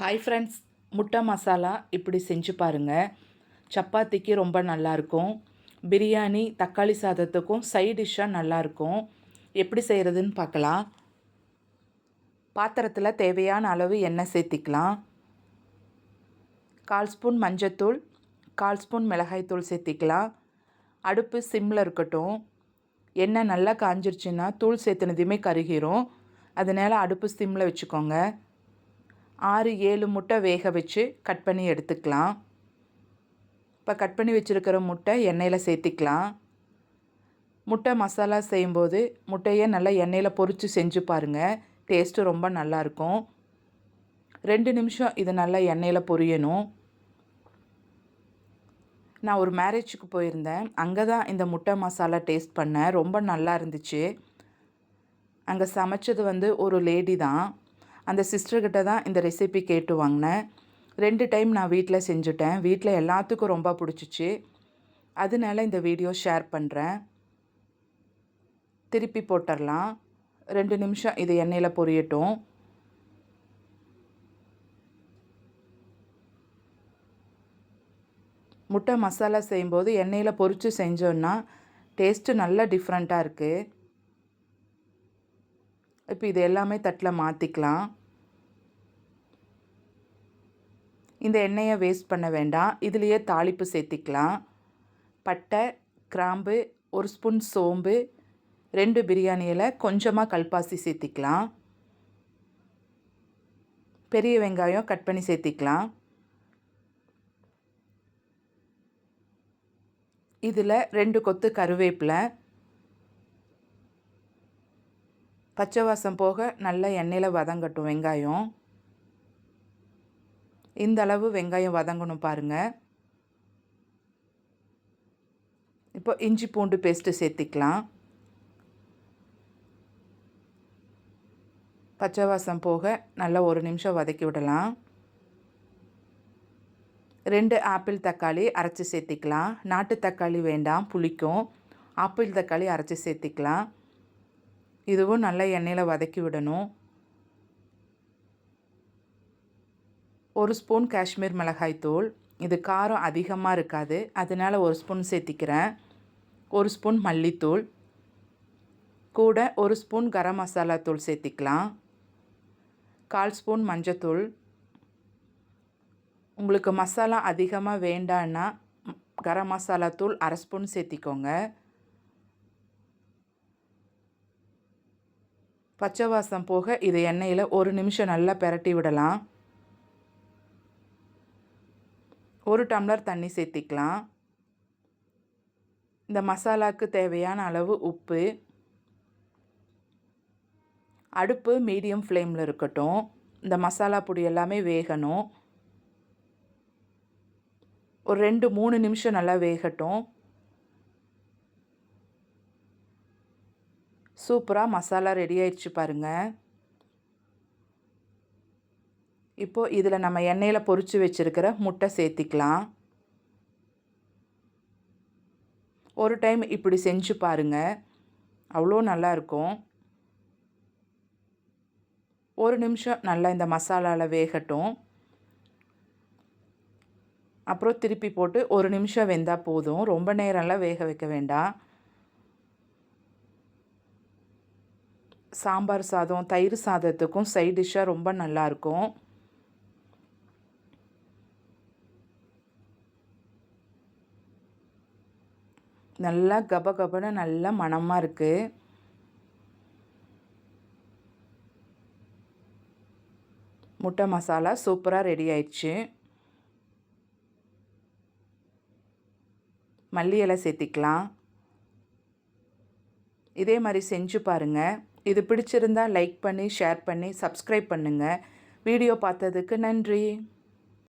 Hi friends முட்டை மசாலா இப்படி செஞ்சு பாருங்கள் சப்பாத்திக்கு ரொம்ப நல்லாயிருக்கும் பிரியாணி தக்காளி சாதத்துக்கும் சைட் டிஷ்ஷாக நல்லாயிருக்கும் எப்படி செய்கிறதுன்னு பார்க்கலாம். பாத்திரத்தில் தேவையான அளவு எண்ணெய் சேர்த்திக்கலாம். கால் ஸ்பூன் மஞ்சத்தூள் கால் ஸ்பூன் மிளகாய்த்தூள் சேர்த்திக்கலாம். அடுப்பு சிம்மில் இருக்கட்டும். எண்ணெய் நல்லா காஞ்சிருச்சுன்னா தூள் சேர்த்துனதையுமே கருகிரும். அதனால் அடுப்பு சிம்மில் வச்சுக்கோங்க. ஆறு ஏழு முட்டை வேக வச்சு கட் பண்ணி எடுத்துக்கலாம். இப்போ கட் பண்ணி வச்சுருக்கிற முட்டை எண்ணெயில் சேர்த்திக்கலாம். முட்டை மசாலா செய்யும்போது முட்டையை நல்லா எண்ணெயில் பொரித்து செஞ்சு பாருங்கள் டேஸ்ட்டு ரொம்ப நல்லாயிருக்கும். ரெண்டு நிமிஷம் இது நல்லா எண்ணெயில் பொரியணும். நான் ஒரு மேரேஜுக்கு போயிருந்தேன். அங்கே தான் இந்த முட்டை மசாலா டேஸ்ட் பண்ணேன். ரொம்ப நல்லா இருந்துச்சு. அங்கே சமைச்சது வந்து ஒரு லேடி தான். அந்த சிஸ்டர்கிட்ட தான் இந்த ரெசிபி கேட்டு வாங்கினேன். ரெண்டு டைம் நான் வீட்டில் செஞ்சுட்டேன். வீட்டில் எல்லாத்துக்கும் ரொம்ப பிடிச்சிச்சு. அதனால இந்த வீடியோ ஷேர் பண்ணுறேன் திருப்பி போட்டுடலாம். ரெண்டு நிமிஷம் இது எண்ணெயில் பொரியட்டும். முட்டை மசாலா செய்யும்போது எண்ணெயில் பொரித்து செஞ்சோன்னா டேஸ்ட்டு நல்லா டிஃப்ரெண்ட்டாக இருக்குது இப்போ இது எல்லாமே தட்டில் மாற்றிக்கலாம் இந்த எண்ணெயை வேஸ்ட் பண்ண வேண்டாம். இதுலேயே தாளிப்பு சேர்த்திக்கலாம். பட்டை கிராம்பு ஒரு ஸ்பூன் சோம்பு ரெண்டு பிரியாணியில் கொஞ்சமாக கல்பாசி சேர்த்திக்கலாம். பெரிய வெங்காயம் கட் பண்ணி சேர்த்திக்கலாம். இதில் ரெண்டு கொத்து கருவேப்பிலை. பச்சை வாசம் போக நல்லா எண்ணெயில் வதங்கட்டும் வெங்காயம். இந்த அளவு வெங்காயம் வதங்கணும் பாருங்கள் இப்போ இஞ்சி பூண்டு பேஸ்ட்டு சேர்த்திக்கலாம். பச்சை வாசம் போக நல்லா ஒரு நிமிஷம் வதக்கி விடலாம். ரெண்டு ஆப்பிள் தக்காளி அரைச்சி சேர்த்திக்கலாம். நாட்டு தக்காளி வேண்டாம் புளிக்கும். ஆப்பிள் தக்காளி அரைச்சி சேர்த்திக்கலாம். இதுவும் நல்லா எண்ணெயில் வதக்கி விடணும். ஒரு ஸ்பூன் காஷ்மீர் மிளகாய் தூள். இது காரம் அதிகமாக இருக்காது. அதனால் ஒரு ஸ்பூன் சேர்த்திக்கிறேன். ஒரு ஸ்பூன் மல்லித்தூள். கூட ஒரு ஸ்பூன் கரம் மசாலா தூள் சேர்த்திக்கலாம். கால் ஸ்பூன் மஞ்சத்தூள் உங்களுக்கு மசாலா அதிகமாக வேண்டான்னா கரம் மசாலா தூள் அரை ஸ்பூன் சேர்த்திக்கோங்க. பச்சை வாசம் போக இது எண்ணெயில் ஒரு நிமிஷம் நல்லா பெரட்டி விடலாம். ஒரு டம்ளர் தண்ணி சேர்த்திக்கலாம். இந்த மசாலாவுக்கு தேவையான அளவு உப்பு. அடுப்பு மீடியம் ஃப்ளேமில் இருக்கட்டும். இந்த மசாலா பொடி எல்லாமே வேகணும். ஒரு ரெண்டு மூணு நிமிஷம் நல்லா வேகட்டும். சூப்பராக மசாலா ரெடி ஆயிடுச்சு பாருங்கள் இப்போது இதில் நம்ம எண்ணெயில் பொரித்து வச்சுருக்கிற முட்டை சேர்த்திக்கலாம். ஒரு டைம் இப்படி செஞ்சு பாருங்கள் அவ்வளோ நல்லாயிருக்கும் ஒரு நிமிஷம் நல்லா இந்த மசாலாவில் வேகட்டும். அப்புறம் திருப்பி போட்டு ஒரு நிமிஷம் வெந்தால் போதும். ரொம்ப நேரம்லாம் வேக வைக்க வேண்டாம். சாம்பார் சாதம் தயிர் சாதத்துக்கும் சைட் டிஷ்ஷாக ரொம்ப நல்லாயிருக்கும் நல்லா கப கபன்னு நல்லா மணமாக இருக்குது முட்டை மசாலா சூப்பராக ரெடி ஆயிடுச்சு. மல்லி இலை சேர்த்திக்கலாம். இதே மாதிரி செஞ்சு பாருங்கள் இது பிடிச்சிருந்தால் லைக் பண்ணி ஷேர் பண்ணி சப்ஸ்கிரைப் பண்ணுங்கள் வீடியோ பார்த்ததுக்கு நன்றி.